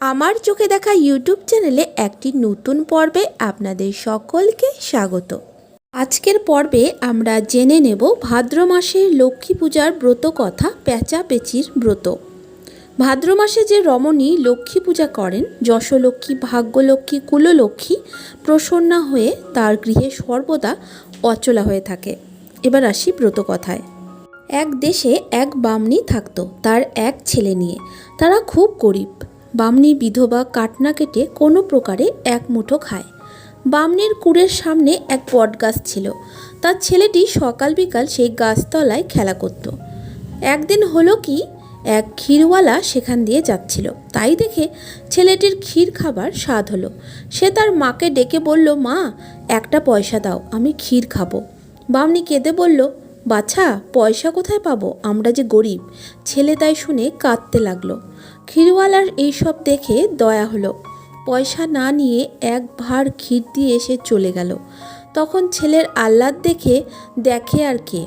আমার চোখে দেখা ইউটিউব চ্যানেলে একটি নতুন পর্বে আপনাদের সকলকে স্বাগত। আজকের পর্বে আমরা জেনে নেব ভাদ্র মাসের লক্ষ্মী পূজার ব্রত কথা পেঁচা পেঁচির ব্রত। ভাদ্র মাসে যে রমণী লক্ষ্মী পূজা করেন, যশলক্ষ্মী, ভাগ্যলক্ষ্মী, কুললক্ষ্মী প্রসন্না হয়ে তার গৃহে সর্বদা অচলা হয়ে থাকে। এবার আসি ব্রত কথায়। এক দেশে এক বামনি থাকতো, তার এক ছেলে নিয়ে। তারা খুব গরিব। বামনি বিধবা কাটনা কেটে কোনো প্রকারে এক মুঠো খায়। বামনির কুড়ের সামনে এক বটগাছ ছিল। তার ছেলেটি সকাল বিকাল সেই গাছতলায় খেলা করত। একদিন হলো কি, এক ক্ষীরওয়ালা সেখান দিয়ে যাচ্ছিল। তাই দেখে ছেলেটির ক্ষীর খাবার স্বাদ হলো। সে তার মাকে ডেকে বলল, মা, একটা পয়সা দাও, আমি ক্ষীর খাব। বামনি কেঁদে বলল বাছা, পয়সা কোথায় পাবো? আমরা যে গরিব। ছেলে তাই শুনে কাঁদতে লাগল। ক্ষীরওয়ালার এইসব দেখে দয়া হলো। পয়সা না নিয়ে এক ভার ক্ষীর দিয়ে এসে চলে গেল। তখন ছেলের আহ্লাদ দেখে দেখে আর কে।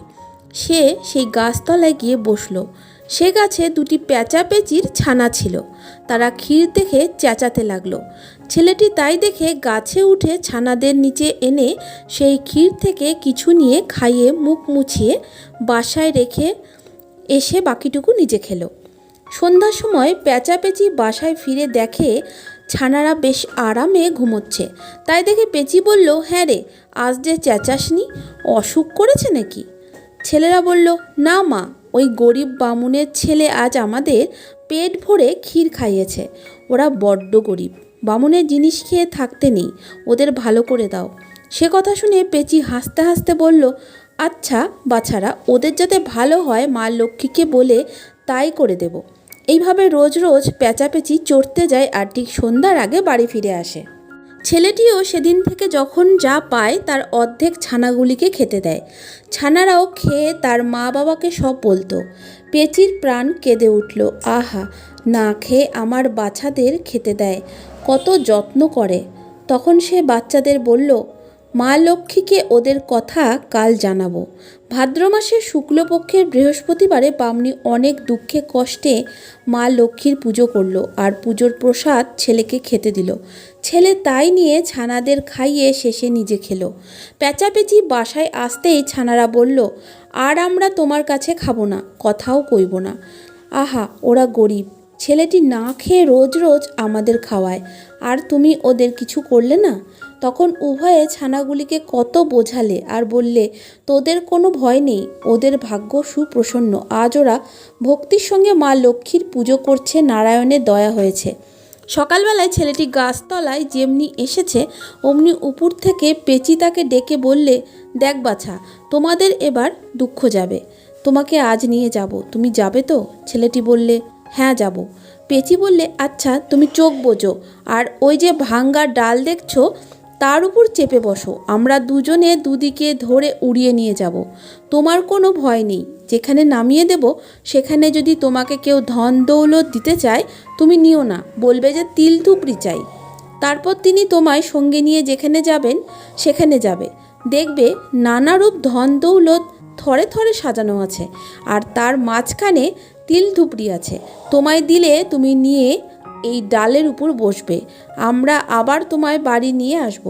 সে সেই গাছতলায় গিয়ে বসল। সে গাছে দুটি পেঁচা পেঁচির ছানা ছিল। তারা ক্ষীর দেখে চেঁচাতে লাগল। ছেলেটি তাই দেখে গাছে উঠে ছানাদের নিচে এনে সেই ক্ষীর থেকে কিছু নিয়ে খাইয়ে মুখ মুছিয়ে বাসায় রেখে এসে বাকিটুকু নিজে খেলো। সন্ধ্যার সময় পেঁচাপেচি বাসায় ফিরে দেখে ছানারা বেশ আরামে ঘুমোচ্ছে। তাই দেখে পেঁচি বলল হ্যাঁ রে, আজ যে চেঁচাসনি, অসুখ করেছে নাকি? ছেলেরা বলল, না মা ওই গরিব বামুনের ছেলে আজ আমাদের পেট ভরে ক্ষীর খাইয়েছে। ওরা বড্ড গরিব। বামুনের জিনিস খেয়ে থাকতে নেই। ওদের ভালো করে দাও। সে কথা শুনে পেঁচি হাসতে হাসতে বলল আচ্ছা বাছারা, ওদের যাতে ভালো হয়, মা লক্ষ্মীকে বলে তাই করে দেব। এইভাবে রোজ রোজ পেঁচাপেচি চড়তে যায় আর ঠিক সন্ধ্যার আগে বাড়ি ফিরে আসে। ছেলেটিও সেদিন থেকে যখন যা পায় তার অর্ধেক ছানাগুলিকে খেতে দেয়। ছানারাও খেয়ে তার মা বাবাকে সব বলতো। পেঁচির প্রাণ কেঁদে উঠল। আহা, না খেয়ে আমার বাচ্চাদের খেতে দেয়। কত যত্ন করে। তখন সে বাচ্চাদের বলল, মা লক্ষ্মীকে ওদের কথা কাল জানাব। ভাদ্র মাসের শুক্লপক্ষের বৃহস্পতিবারে বামনি অনেক দুঃখে কষ্টে মা লক্ষ্মীর পুজো করল আর পুজোর প্রসাদ ছেলেকে খেতে দিল। ছেলে তাই নিয়ে ছানাদের খাইয়ে শেষে নিজে খেলো। পেঁচাপেচি বাসায় আসতেই ছানারা বলল, আর আমরা তোমার কাছে খাব না, কথাও কইব না। আহা, ওরা গরিব। ছেলেটি না খেয়ে রোজ রোজ আমাদের খাওয়ায়। আর তুমি ওদের কিছু করলে না? তখন উভয়ে ছানাগুলিকে কত বোঝালে আর বললে, তোদের কোনো ভয় নেই, ওদের ভাগ্য সুপ্রসন্ন। আজ ওরা ভক্তির সঙ্গে মা লক্ষ্মীর পুজো করছে, নারায়ণের দয়া হয়েছে। সকালবেলায় ছেলেটি গাছতলায় যেমনি এসেছে, অমনি উপর থেকে পেঁচি তাকে ডেকে বললে, দেখ বাছা, তোমাদের এবার দুঃখ যাবে। তোমাকে আজ নিয়ে যাব। তুমি যাবে তো? ছেলেটি বললে হ্যাঁ যাব। পেঁচি বললে আচ্ছা তুমি চোখ বোঝো। আর ওই যে ভাঙ্গা ডাল দেখছ তার উপর চেপে বসো। আমরা দুজনে দুদিকে ধরে উড়িয়ে নিয়ে যাব। তোমার কোনো ভয় নেই। যেখানে নামিয়ে দেব, সেখানে যদি তোমাকে কেউ ধন দৌলত দিতে চায়, তুমি নিও না। বলবে যে তিল ধুপড়ি চাই। তারপর তিনি তোমায় সঙ্গে নিয়ে যেখানে যাবেন, সেখানে যাবে। দেখবে নানারূপ ধন দৌলত থরে থরে সাজানো আছে। আর তার মাঝখানে তিল ধুপড়ি আছে। তোমায় দিলে তুমি নিয়ে এই ডালের উপর বসবে। আমরা আবার তোমায় বাড়ি নিয়ে আসব।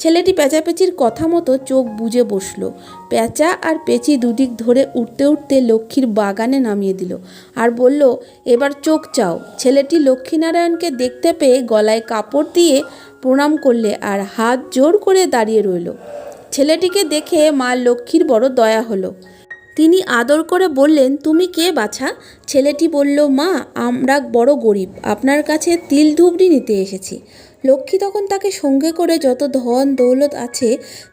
ছেলেটি পেঁচাপেচির কথা মতো চোখ বুজে বসল। পেঁচা আর পেঁচি দুদিক ধরে উঠতে উঠতে লক্ষ্মীর বাগানে নামিয়ে দিল আর বলল, এবার চোখ চাও। ছেলেটি লক্ষ্মীনারায়ণকে দেখতে পেয়ে গলায় কাপড় দিয়ে প্রণাম করলে আর হাত জোর করে দাঁড়িয়ে রইল। ছেলেটিকে দেখে মা লক্ষ্মীর বড় দয়া হলো। তিনি আদর করে বললেন, তুমি কে বাছা? ছেলেটি বলল, মা, আমরা বড় গরিব, আপনার কাছে তিল ধুবড়ি নিতে এসেছি। লক্ষ্মী তখন তাকে সঙ্গে করে যত ধন দৌলত আছে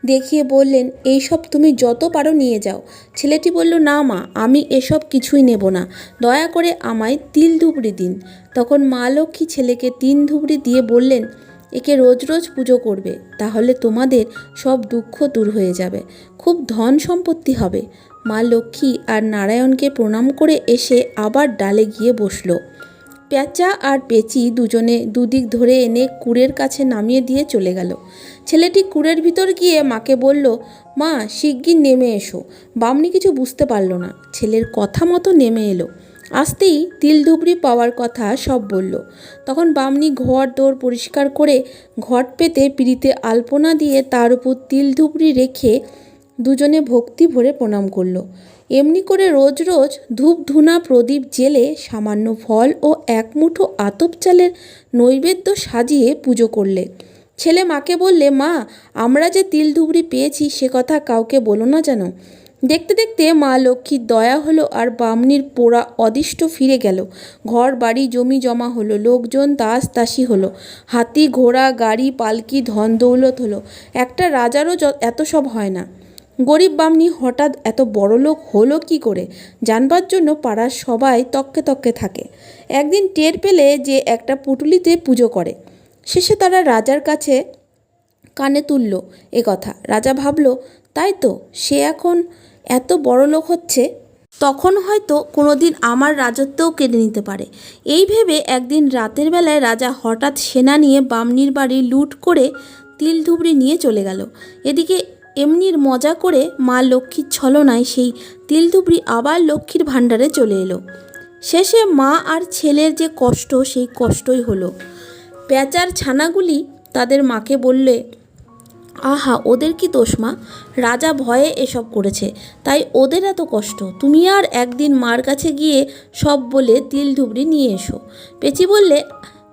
দেখিয়ে বললেন, এইসব তুমি যত পারো নিয়ে যাও। ছেলেটি বলল, না মা, আমি এসব কিছুই নেব না, দয়া করে আমায় তিল ধুবড়ি দিন। তখন মা লক্ষ্মী ছেলেকে তিন ধুবড়ি দিয়ে বললেন একে রোজ রোজ পুজো করবে, তাহলে তোমাদের সব দুঃখ দূর হয়ে যাবে। খুব ধন সম্পত্তি হবে। মা লক্ষ্মী আর নারায়ণকে প্রণাম করে এসে আবার ডালে গিয়ে বসল। পেঁচা আর পেঁচি দুজনে দুদিক ধরে এনে কুড়ের কাছে নামিয়ে দিয়ে চলে গেল। ছেলেটি কুড়ের ভিতর গিয়ে মাকে বলল, মা, শিগগির নেমে এসো। বামনি কিছু বুঝতে পারল না। ছেলের কথা মতো নেমে এলো। আসতেই তিলধুবড়ি পাওয়ার কথা সব বলল। তখন বামনি ঘর দৌড় পরিষ্কার করে ঘট পেতে পিড়িতে আলপনা দিয়ে তার উপর তিলধুবড়ি রেখে দুজনে ভক্তি ভরে প্রণাম করল। এমনি করে রোজ রোজ ধূপ ধুনা প্রদীপ জেলে সামান্য ফল ও এক মুঠো আতপ চালের নৈবেদ্য সাজিয়ে পুজো করলে। ছেলে মাকে বললে, মা, আমরা যে তিল ধুবড়ি পেয়েছি সে কথা কাউকে বলো না যেন। দেখতে দেখতে মা লক্ষ্মীর দয়া হলো আর বামনির পোড়া অদিষ্ট ফিরে গেল। ঘর, বাড়ি, জমি জমা হলো, লোকজন, দাস, দাসী হলো। হাতি, ঘোড়া, গাড়ি, পালকি, ধন, দৌলত হলো। একটা রাজারও এত সব হয় না। গরিব বামনি হঠাৎ এত বড় লোক হলো কি করে? জানবার জন্য পাড়ার সবাই তককে তককে থাকে। একদিন টের পেলে যে একটা পুটুলিতে পুজো করে। শেষে তারা রাজার কাছে কানে তুলল এ কথা। রাজা ভাবল, তাই তো, সে এখন এত বড় লোক হচ্ছে, তখন হয়তো কোনোদিন আমার রাজত্বও কেড়ে নিতে পারে। এই ভেবে একদিন রাতের বেলায় রাজা হঠাৎ সেনা নিয়ে বামনির বাড়ি লুট করে তিল ধুবড়ি নিয়ে চলে গেল। এদিকে এমনির মজা করে মা লক্ষ্মীর ছলনায় সেই তিল ধুবড়ি আবার লক্ষ্মীর ভাণ্ডারে চলে এলো। শেষে মা আর ছেলের যে কষ্ট, সেই কষ্টই হলো। পেঁচার ছানাগুলি তাদের মাকে বললে আহা, ওদের কি দোষ মা? রাজা ভয়ে এসব করেছে। তাই ওদের এত কষ্ট। তুমি আর একদিন মার কাছে গিয়ে সব বলে তিল ধুবড়ি নিয়ে এসো। পেচি বললে,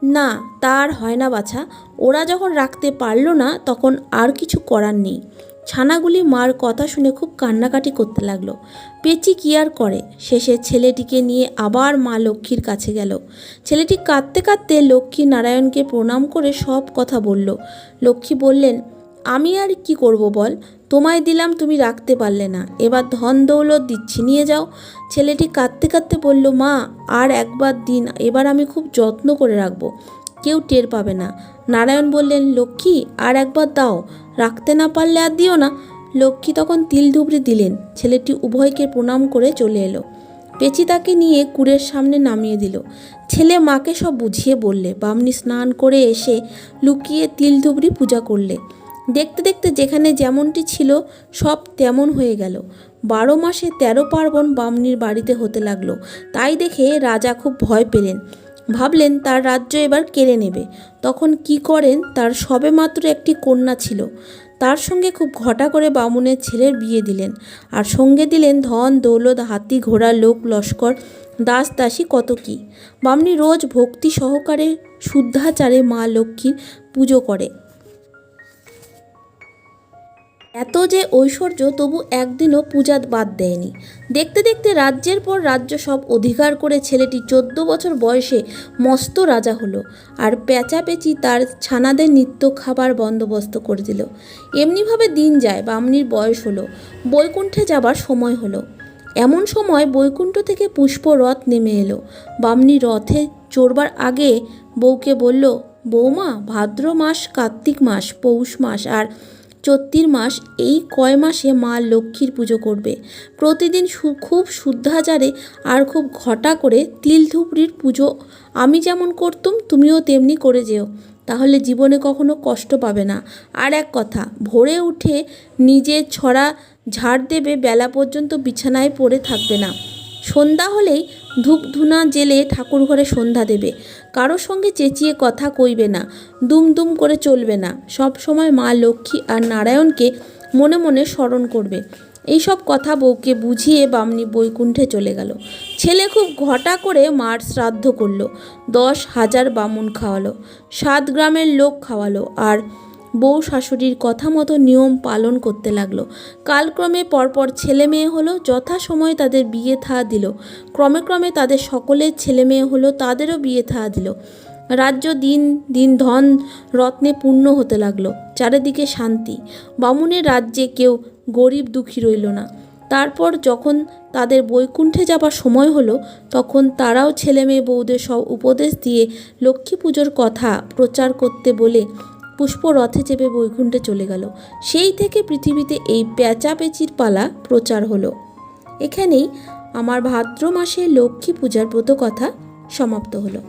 না তার হয় না বাছা। ওরা যখন রাখতে পারল না, তখন আর কিছু করার নেই। ছানাগুলি মার কথা শুনে খুব কান্নাকাটি করতে লাগল। পেচি কি আর করে? শেষে ছেলেটিকে নিয়ে আবার মা লক্ষ্মীর কাছে গেল। ছেলেটি কাঁদতে কাঁদতে লক্ষ্মী নারায়ণকে প্রণাম করে সব কথা বলল। লক্ষ্মী বললেন আমি আর কি করব বল? তোমায় দিলাম, তুমি রাখতে পারলে না। এবার ধন দৌলত দিচ্ছি, নিয়ে যাও। ছেলেটি কাঁদতে কাঁদতে বলল, মা, আর একবার দিন, এবার আমি খুব যত্ন করে রাখব। কেউ টের পাবে না। নারায়ণ বললেন, লক্ষ্মী, আর একবার দাও। রাখতে না পারলে আর দিও না। লক্ষ্মী তখন তিল ধুবড়ি দিলেন। ছেলেটি উভয়কে প্রণাম করে চলে এলো। পেচি তাকে নিয়ে কুড়ের সামনে নামিয়ে দিল। ছেলে মাকে সব বুঝিয়ে বললে। বামনি স্নান করে এসে লুকিয়ে তিল ধুবড়ি পূজা করলে। দেখতে দেখতে যেখানে যেমনটি ছিল, সব তেমন হয়ে গেল। বারো মাসে তেরো পার্বণ বামনির বাড়িতে হতে লাগল। তাই দেখে রাজা খুব ভয় পেলেন। ভাবলেন তার রাজ্য এবার কেড়ে নেবে। তখন কি করেন, তার সবেমাত্র একটি কন্যা ছিল। তার সঙ্গে খুব ঘটা করে বামুনের ছেলের বিয়ে দিলেন। আর সঙ্গে দিলেন ধন, দৌলত, হাতি, ঘোড়া, লোক, লস্কর, দাস, দাসী, কত কি। বামনি রোজ ভক্তি সহকারে শুদ্ধাচারে মা লক্ষ্মীর পুজো করে। এত যে ঐশ্বর্য তবু একদিনও পূজা বাদ দেয়নি। দেখতে দেখতে রাজ্যের পর রাজ্য সব অধিকার করে ছেলেটি চোদ্দ বছর বয়সে মস্ত রাজা হলো আর পেঁচাপেচি তার ছানাদের নিত্য খাবার বন্দোবস্ত করে দিল। এমনিভাবে দিন যায়, বামনির বয়স হলো, বৈকুণ্ঠে যাবার সময় হলো। এমন সময় বৈকুণ্ঠ থেকে পুষ্পরথ নেমে এলো। বামনি রথে চড়বার আগে বউকে বলল বৌমা ভাদ্র মাস কার্তিক মাস, পৌষ মাস আর চৈত্রির মাস এই কয় মাসে মা লক্ষ্মীর পুজো করবে। প্রতিদিন খুব শুদ্ধাচারে আর খুব ঘটা করে তিল ধুপড়ির পুজো আমি যেমন করতুম, তুমিও তেমনি করে যেও। তাহলে জীবনে কখনো কষ্ট পাবে না। আর এক কথা, ভোরে উঠে নিজে ছড়া ঝাড় দেবে, বেলা পর্যন্ত বিছানায় পড়ে থাকবে না। সন্ধ্যা হলেই ধূপ ধুনা জেলে ঠাকুর ঘরে সন্ধ্যা দেবে। কারোর সঙ্গে চেঁচিয়ে কথা কইবে না দুম দুম করে চলবে না। সব সময় মা লক্ষ্মী আর নারায়ণকে মনে মনে স্মরণ করবে। এইসব কথা বউকে বুঝিয়ে বামনি বৈকুণ্ঠে চলে গেল। ছেলে খুব ঘটা করে মার শ্রাদ্ধ করল। দশ হাজার বামুন খাওয়ালো। সাত গ্রামের লোক খাওয়ালো। আর বউ শাশুড়ির কথা মতো নিয়ম পালন করতে লাগল। কালক্রমে পরপর ছেলে মেয়ে হলো যথাসময়ে তাদের বিয়ে থা দিল। ক্রমে ক্রমে তাদের সকলের ছেলে মেয়ে হলো, তাদেরও বিয়ে থা দিল। রাজ্য দিন দিন ধন রত্নে পূর্ণ হতে লাগল, চারিদিকে শান্তি। বামুনের রাজ্যে কেউ গরিব দুঃখী রইল না। তারপর যখন তাদের বৈকুণ্ঠে যাবার সময় হলো, তখন তারাও ছেলে মেয়ে বউদের সব উপদেশ দিয়ে লক্ষ্মী পুজোর কথা প্রচার করতে বলে পুষ্প রথে চেপে বৈকুণ্ঠে চলে গেল। সেই থেকে পৃথিবীতে এই পেঁচাপেচির পালা প্রচার হলো। এখানেই আমার ভাদ্র মাসে লক্ষ্মী পূজার ব্রত কথা সমাপ্ত হলো।